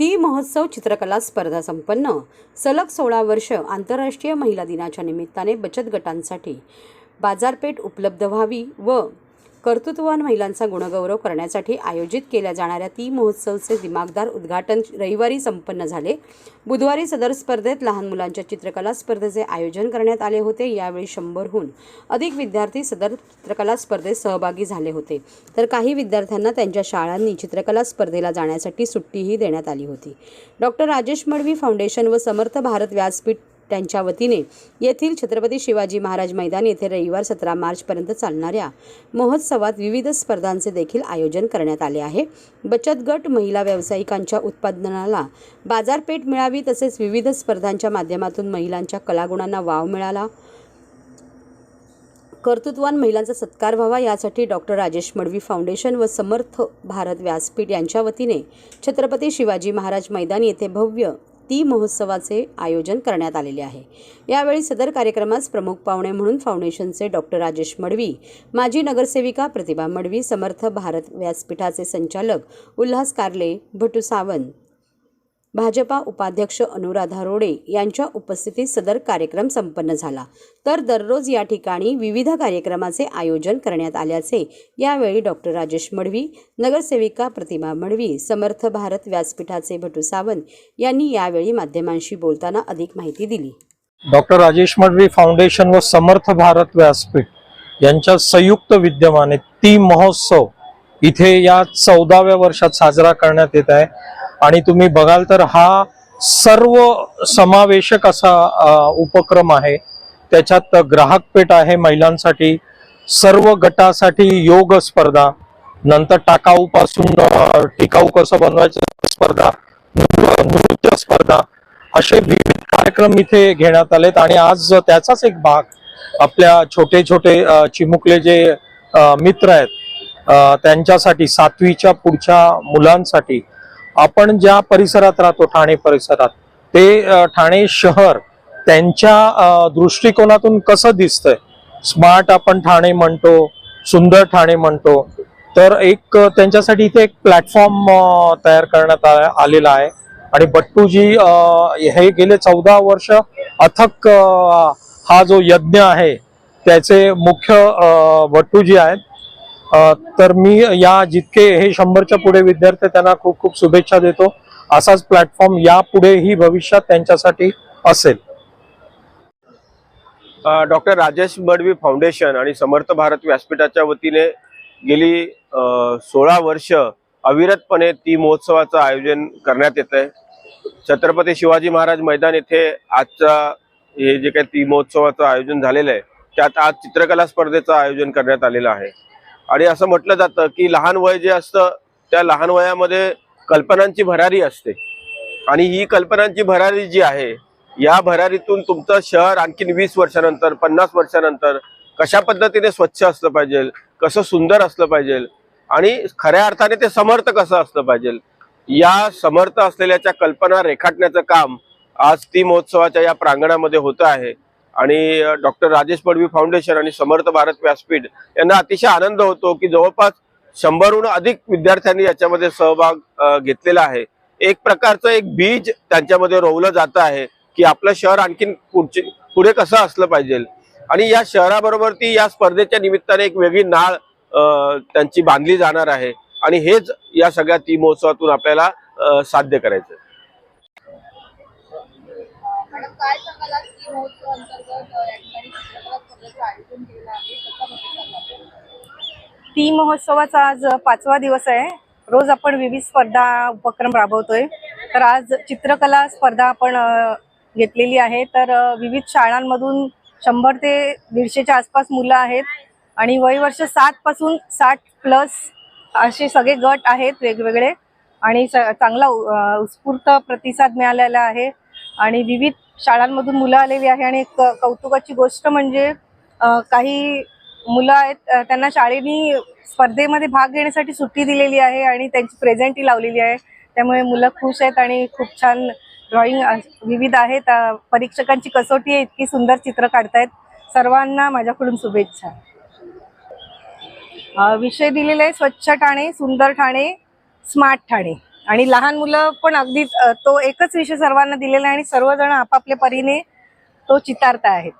ती महोत्सव चित्रकला स्पर्धा संपन्न. सलग सोळा वर्ष आंतरराष्ट्रीय महिला दिनाच्या निमित्ताने बचत गटांसाठी बाजारपेठ उपलब्ध व्हावी व कर्तृत्ववान महिलांचा गुणगौरव करण्यासाठी आयोजित केल्या जाणाऱ्या ती महोत्सवचे दिमागदार उद्घाटन रविवारी संपन्न झाले. बुधवारी सदर स्पर्धेत लहान मुलांच्या चित्रकला स्पर्धेचे आयोजन करण्यात आले होते. यावेळी शंभरहून अधिक विद्यार्थी सदर चित्रकला स्पर्धेत सहभागी झाले होते. तर काही विद्यार्थ्यांना त्यांच्या शाळांनी चित्रकला स्पर्धेला जाण्यासाठी सुट्टीही देण्यात आली होती. डॉक्टर राजेश मडवी फाउंडेशन व समर्थ भारत व्यासपीठ त्यांच्या वतीने येथील छत्रपती शिवाजी महाराज मैदान येथे रविवार सतरा मार्चपर्यंत चालणाऱ्या महोत्सवात विविध स्पर्धांचे देखील आयोजन करण्यात आले आहे. बचत गट महिला व्यावसायिकांच्या उत्पादनाला बाजारपेठ मिळावी तसेच विविध स्पर्धांच्या माध्यमातून महिलांच्या कलागुणांना वाव मिळाला. कर्तृत्वान महिलांचा सत्कार व्हावा यासाठी डॉक्टर राजेश मडवी फाउंडेशन व समर्थ भारत व्यासपीठ यांच्या वतीने छत्रपती शिवाजी महाराज मैदान येथे भव्य ती महोत्सवाचे आयोजन करण्यात आलेले आहे. यावेळी सदर कार्यक्रमास प्रमुख पाहुणे म्हणून फाउंडेशनचे डॉक्टर राजेश मडवी माजी नगरसेविका प्रतिभा मडवी समर्थ भारत व्यासपीठाचे संचालक उल्हास कारले भटू सावंत भाजपा उपाध्यक्ष अनुराधा रोडे यांच्या उपस्थितीत सदर कार्यक्रम संपन्न झाला. तर दररोज या ठिकाणी विविध कार्यक्रमाचे आयोजन करण्यात आल्याचे यावेळी डॉक्टर राजेश मडवी नगरसेविका प्रतिमा मडवी समर्थ भारत व्यासपीठाचे भटू सावंत यांनी यावेळी माध्यमांशी बोलताना अधिक माहिती दिली. डॉक्टर राजेश मडवी फाउंडेशन व समर्थ भारत व्यासपीठ यांच्या संयुक्त विद्यमाने ती महोत्सव इथे या चौदाव्या वर्षात साजरा करण्यात येत आहे. आणि तुम्ही बघाल तर हा सर्व समावेशक असा उपक्रम आहे. त्याच्यात ग्राहक पेठ आहे महिलांसाठी सर्व गटासाठी योग स्पर्धा नंतर टाकाऊ पासून टिकाऊ कसं बनवायचं स्पर्धा नृत्य स्पर्धा असे विविध कार्यक्रम इथे घेण्यात आलेत. आणि आज त्याचाच एक भाग आपल्या छोटे छोटे चिमुकले जे मित्र आहेत त्यांच्यासाठी सातवीच्या पुढच्या मुलांसाठी आपण ज्या परिसरात राहतो ठाणे परिसरात ते ठाणे शहर त्यांच्या दृष्टिकोनातून कसं दिसतंय? स्मार्ट आपण ठाणे म्हणतो सुंदर ठाणे म्हणतो तर एक त्यांच्यासाठी इथे एक प्लॅटफॉर्म तयार करण्यात आलेला आहे. आणि बट्टूजी हे गेले चौदा वर्ष अथक हा जो यज्ञ आहे त्याचे मुख्य बट्टूजी आहेत. तर मी या जितके हे शंभरच्या पुढे विद्यार्थी त्यांना खूप खूप शुभेच्छा देतो. असाच प्लॅटफॉर्म यापुढेही भविष्यात त्यांच्यासाठी असेल. डॉक्टर राजेश मडवी फाउंडेशन आणि समर्थ भारत व्यासपीठाच्या वतीने गेली सोळा वर्ष अविरतपणे ती महोत्सवाचं आयोजन करण्यात येत आहे छत्रपती शिवाजी महाराज मैदान येथे आजचा हे जे काही ती महोत्सवाचं आयोजन झालेलं आहे त्यात आज चित्रकला स्पर्धेचं आयोजन करण्यात आलेलं आहे. आणि असं म्हटलं जातं की लहान वय जे असतं त्या लहान वयामध्ये कल्पनांची भरारी असते. आणि ही कल्पनांची भरारी जी आहे या भरारीतून तुमचं शहर आणखीन वीस वर्षानंतर पन्नास वर्षानंतर कशा पद्धतीने स्वच्छ असलं पाहिजे कसं सुंदर असलं पाहिजे आणि खऱ्या अर्थाने ते समर्थ कसं असलं पाहिजे. या समर्थ असलेल्याच्या कल्पना रेखाटण्याचं काम आज ती महोत्सवाच्या या प्रांगणामध्ये होतं आहे. आणि डॉक्टर राजेश पडवी फाउंडेशन आणि समर्थ भारत व्यासपीठ यांना अतिशय आनंद होतो की जवळपास शंभरहून अधिक विद्यार्थ्यांनी याच्यामध्ये सहभाग घेतलेला आहे. एक प्रकारचं एक बीज त्यांच्यामध्ये रोवलं जात आहे की आपलं शहर आणखीन पुढचे पुढे कसं असलं पाहिजे. आणि या शहराबरोबर ती या स्पर्धेच्या निमित्ताने एक वेगळी नाळ त्यांची बांधली जाणार आहे. आणि हेच या सगळ्या ती महोत्सवातून आपल्याला साध्य करायचं महोत्सव अंतर्गत या ठिकाणी चित्रकला आयोजन आहे ती महोत्सवाचा आज पाचवा दिवस आहे. रोज आपण विविध स्पर्धा उपक्रम राबवतोय. तर आज चित्रकला स्पर्धा आपण घेतलेली आहे. तर विविध शाळांमधून शंभर ते दीडशेच्या आसपास मुलं आहेत आणि वयवर्ष सात पासून साठ प्लस असे सगळे गट आहेत वेगवेगळे आणि चांगला उत्स्फूर्त प्रतिसाद मिळालेला आहे. आणि विविध शाळांमधून मुलं आलेली आहे आणि क- कौतुकाची गोष्ट म्हणजे काही मुलं आहेत त्यांना शाळेनी स्पर्धेमध्ये भाग घेण्यासाठी सुट्टी दिलेली आहे आणि त्यांची प्रेझेंटही लावलेली आहे. त्यामुळे मुलं खुश आहेत आणि खूप छान ड्रॉइंग विविध आहेत. परीक्षकांची कसोटी आहे इतकी सुंदर चित्र काढतायत. सर्वांना माझ्याकडून शुभेच्छा. विषय दिलेला आहे स्वच्छ ठाणे सुंदर ठाणे स्मार्ट ठाणे. आणि लहान मुलं पण अगदी तो एकच विषय सर्वांना दिलेला आहे आणि सर्वजण आपापल्या परीने तो चितारता आहेत.